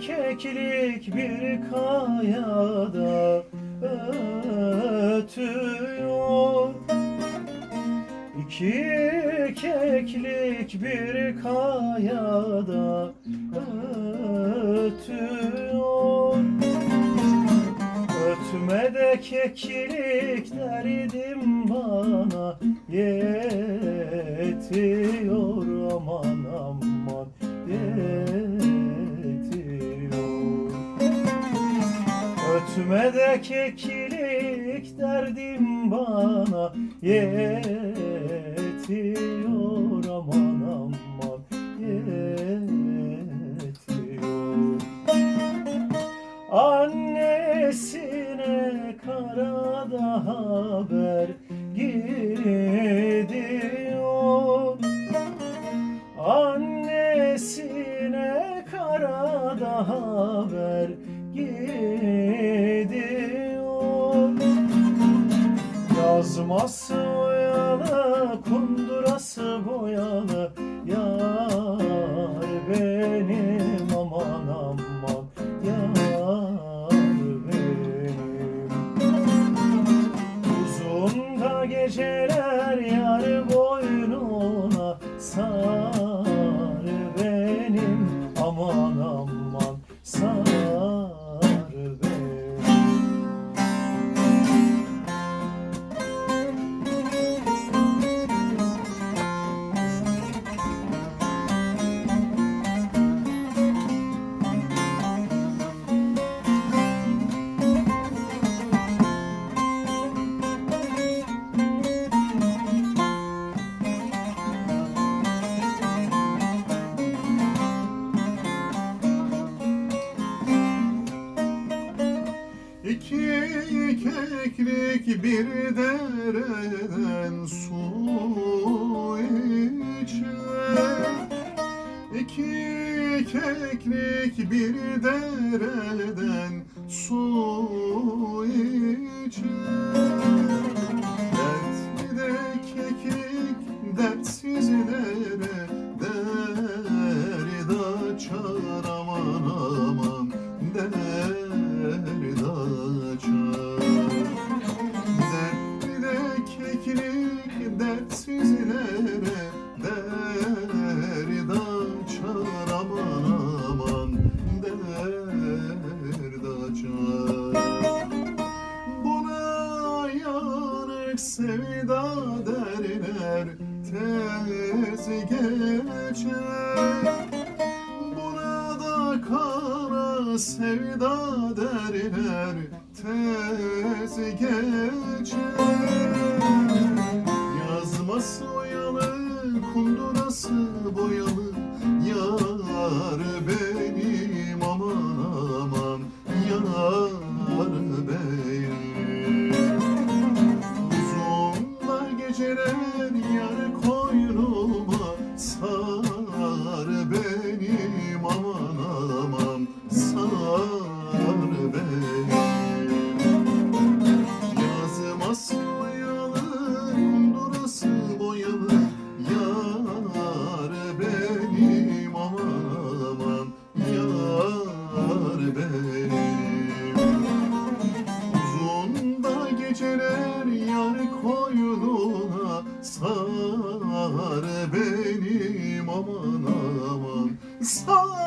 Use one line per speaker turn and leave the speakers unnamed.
keklik bir kayada ötüyor. İki keklik bir kayada ötüyor. Ötme de keklik derdim bana yetiyor Ötme de keklik derdim bana yetiyor aman aman yetiyor. Annesine karada haber gidiyor. Annesine karada haber Yazması oyalı, kundurası boyalı Yar benim aman aman Yar benim. Uzun da geceler yar boynuna Sar
keklik bir dereden su içer İki keklik bir dereden su içer sevda derler Tez geçer. Buna da kara sevda derler Tez geçer geceler yar koynuma Sar benim aman aman. Sar